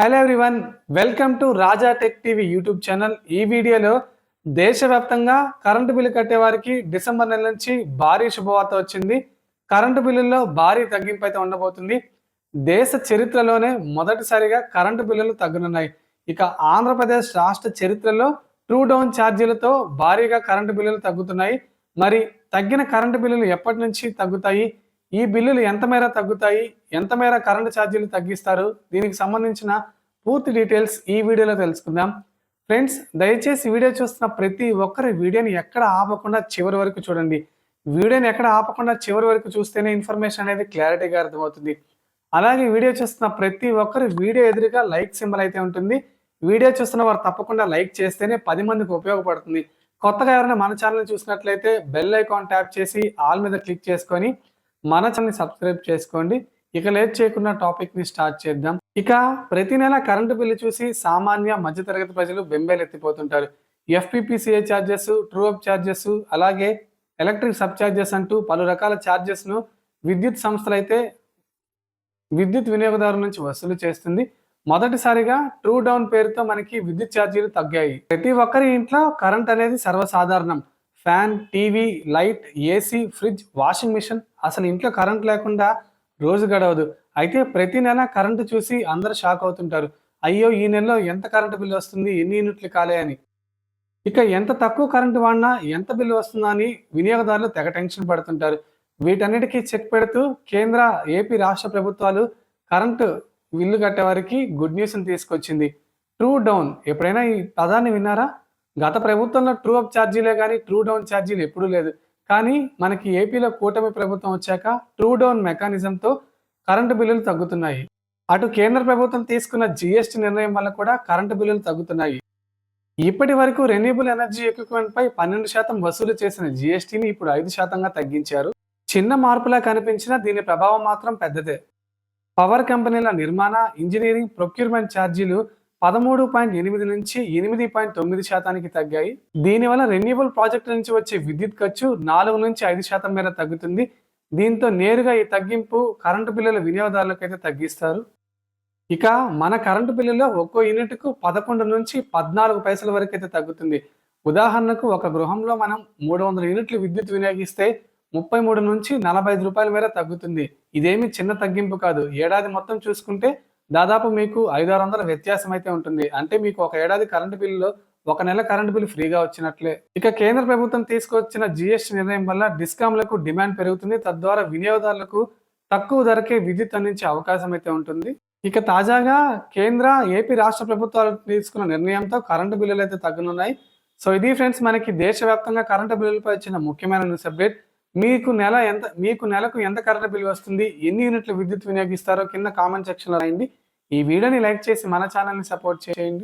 Hello everyone welcome to Raja tech TV YouTube channel ఈ వీడియోలో దేశవ్యాప్తంగా కరెంటు బిల్లు కట్టే వారికి డిసెంబర్ నెల నుంచి భారీ శుభవార్త వచ్చింది. కరెంటు బిల్లుల్లో భారీ తగ్గింపు అయితే ఉండబోతుంది. దేశ చరిత్రలోనే మొదటిసారిగా కరెంటు బిల్లులు తగ్గనున్నాయి. ఇక ఆంధ్రప్రదేశ్ రాష్ట్ర చరిత్రలో ట్రూ డౌన్ ఛార్జీలతో భారీగా కరెంటు బిల్లులు తగ్గుతున్నాయి. మరి తగ్గిన కరెంటు బిల్లులు ఎప్పటి నుంచి తగ్గుతాయి? ఈ బిల్లులు ఎంత మేర తగ్గుతాయి? ఎంత మేర కరెంటు ఛార్జీలు తగ్గిస్తారు? దీనికి సంబంధించిన పూర్తి డీటెయిల్స్ ఈ వీడియోలో తెలుసుకుందాం. ఫ్రెండ్స్ దయచేసి వీడియో చూస్తున్న ప్రతి ఒక్కరి వీడియోని ఎక్కడ ఆపకుండా చివరి వరకు చూడండి. వీడియోని ఎక్కడ ఆపకుండా చివరి వరకు చూస్తేనే ఇన్ఫర్మేషన్ అనేది క్లారిటీగా అర్థమవుతుంది. అలాగే వీడియో చూస్తున్న ప్రతి ఒక్కరు వీడియో ఎదురుగా లైక్ సింబల్ అయితే ఉంటుంది. వీడియో చూస్తున్న వారు తప్పకుండా లైక్ చేస్తేనే పది మందికి ఉపయోగపడుతుంది. కొత్తగా ఎవరైనా మన ఛానల్ చూసినట్లయితే బెల్ ఐకాన్ ట్యాప్ చేసి ఆల్ మీద క్లిక్ చేసుకొని మన ఛానల్ని సబ్స్క్రైబ్ చేసుకోండి. ఇక లేట్ చేయకుండా టాపిక్ని స్టార్ట్ చేద్దాం. ఇక ప్రతి నెల కరెంటు బిల్లు చూసి సామాన్య మధ్యతరగతి ప్రజలు బెంబేలు ఎత్తిపోతుంటారు FPPCI charges true up charges అలాగే ఎలక్ట్రిక్ సబ్ ఛార్జెస్ అంటూ పలు రకాల ఛార్జెస్ను విద్యుత్ సంస్థలు అయితే విద్యుత్ వినియోగదారు నుంచి వసూలు చేస్తుంది. మొదటిసారిగా ట్రూ డౌన్ పేరుతో మనకి విద్యుత్ ఛార్జీలు తగ్గాయి. ప్రతి ఒక్కరి ఇంట్లో కరెంట్ అనేది సర్వసాధారణం. Fan TV light AC fridge washing machine అసలు ఇంట్లో కరెంట్ లేకుండా రోజు గడవదు. అయితే ప్రతి నెల కరెంటు చూసి అందరు షాక్ అవుతుంటారు. అయ్యో ఈ నెలలో ఎంత కరెంటు బిల్లు వస్తుంది? ఎన్ని యూనిట్లు కాలే అని. ఇక ఎంత తక్కువ కరెంటు వాడినా ఎంత బిల్లు వస్తుందా అని వినియోగదారులు తెగ టెన్షన్ పడుతుంటారు. వీటన్నిటికీ చెక్ పెడుతూ కేంద్ర ఏపీ రాష్ట్ర ప్రభుత్వాలు కరెంటు బిల్లు కట్టేవారికి గుడ్ న్యూస్ని తీసుకొచ్చింది. True down. ఎప్పుడైనా ఈ పదాన్ని విన్నారా? గత ప్రభుత్వంలో ట్రూ అప్ ఛార్జీలే కానీ ట్రూ డౌన్ ఛార్జీలు ఎప్పుడూ లేదు. కానీ మనకి ఏపీలో కూటమి ప్రభుత్వం వచ్చాక ట్రూ డౌన్ మెకానిజంతో కరెంటు బిల్లులు తగ్గుతున్నాయి. అటు కేంద్ర ప్రభుత్వం తీసుకున్న జిఎస్టి నిర్ణయం వల్ల కూడా కరెంటు బిల్లులు తగ్గుతున్నాయి. ఇప్పటి వరకు రెన్యూబుల్ ఎనర్జీ ఎక్విప్మెంట్ పై పన్నెండు శాతం వసూలు చేసిన జిఎస్టిని ఇప్పుడు ఐదు శాతంగా తగ్గించారు. చిన్న మార్పులా కనిపించినా దీని ప్రభావం మాత్రం పెద్దదే. పవర్ కంపెనీల నిర్మాణ ఇంజనీరింగ్ ప్రొక్యూర్మెంట్ ఛార్జీలు పదమూడు పాయింట్ ఎనిమిది నుంచి ఎనిమిది పాయింట్ తొమ్మిది శాతానికి తగ్గాయి. దీనివల్ల రెన్యూబుల్ ప్రాజెక్టుల నుంచి వచ్చే విద్యుత్ ఖర్చు నాలుగు నుంచి ఐదు శాతం మేర తగ్గుతుంది. దీంతో నేరుగా ఈ తగ్గింపు కరెంటు బిల్లుల వినియోగదారులకు అయితే తగ్గిస్తారు. ఇక మన కరెంటు బిల్లులో ఒక్కో యూనిట్కు పదకొండు నుంచి పద్నాలుగు పైసల వరకు అయితే తగ్గుతుంది. ఉదాహరణకు ఒక గృహంలో మనం మూడు వందల యూనిట్లు విద్యుత్ వినియోగిస్తే ముప్పై మూడు నుంచి నలభై ఐదు రూపాయల మేర తగ్గుతుంది. ఇదేమి చిన్న తగ్గింపు కాదు. ఏడాది మొత్తం చూసుకుంటే దాదాపు మీకు ఐదు ఆరు వందల వ్యత్యాసం అయితే ఉంటుంది. అంటే మీకు ఒక ఏడాది కరెంటు బిల్లులో ఒక నెల కరెంటు బిల్లు ఫ్రీగా వచ్చినట్లే. ఇక కేంద్ర ప్రభుత్వం తీసుకొచ్చిన జిఎస్టీ నిర్ణయం వల్ల డిస్కామ్లకు డిమాండ్ పెరుగుతుంది. తద్వారా వినియోగదారులకు తక్కువ ధరకే విద్యుత్ అందించే అవకాశం అయితే ఉంటుంది. ఇక తాజాగా కేంద్ర ఏపీ రాష్ట్ర ప్రభుత్వాలు తీసుకున్న నిర్ణయంతో కరెంటు బిల్లులు అయితే తగ్గనున్నాయి. సో ఇది ఫ్రెండ్స్ మనకి దేశవ్యాప్తంగా కరెంటు బిల్లులపై వచ్చిన ముఖ్యమైన న్యూస్ అప్డేట్. మీకు నెల ఎంత మీకు నెలకు ఎంత కరెంటు బిల్ వస్తుంది ఎన్ని యూనిట్లు విద్యుత్ వినియోగిస్తారో కింద కామెంట్ సెక్షన్లో రాయండి. ఈ వీడియోని లైక్ చేసి మన ఛానల్ని సపోర్ట్ చేయండి.